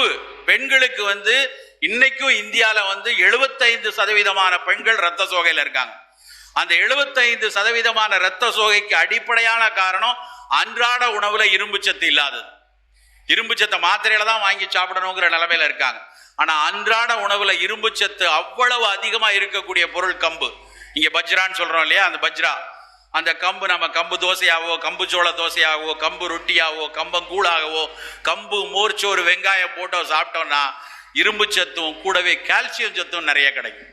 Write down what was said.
கம்பு பெண்களுக்கு வந்து இன்னைக்கும் இந்தியாவில் வந்து எழுபத்தைந்து சதவீதமான பெண்கள் ரத்த சோகையில் இருக்காங்க. அந்த எழுபத்தைந்து சதவீதமான ரத்த சோகைக்கு அடிப்படையான காரணம் அன்றாட உணவுல இரும்பு சத்து இல்லாதது. இரும்பு சத்தை மாத்திரையில தான் வாங்கி சாப்பிடணுங்கிற நிலைமையில இருக்காங்க. ஆனா அன்றாட உணவுல இரும்பு சத்து அவ்வளவு அதிகமா இருக்கக்கூடிய பொருள் கம்பு. இங்க பஜ்ரான்னு சொல்றோம் இல்லையா? அந்த பஜ்ரா. அந்த கம்பு நம்ம கம்பு தோசையாகவோ கம்பு சோள தோசையாகவோ கம்பு ரொட்டியாவோ கம்பங்கூழாகவோ கம்பு மோர்ச்சோறு வெங்காயம் போட்டோ சாப்பிட்டோம்னா இரும்பு சத்தும் கூடவே கால்சியம் சத்தும் நிறைய கிடைக்கும்.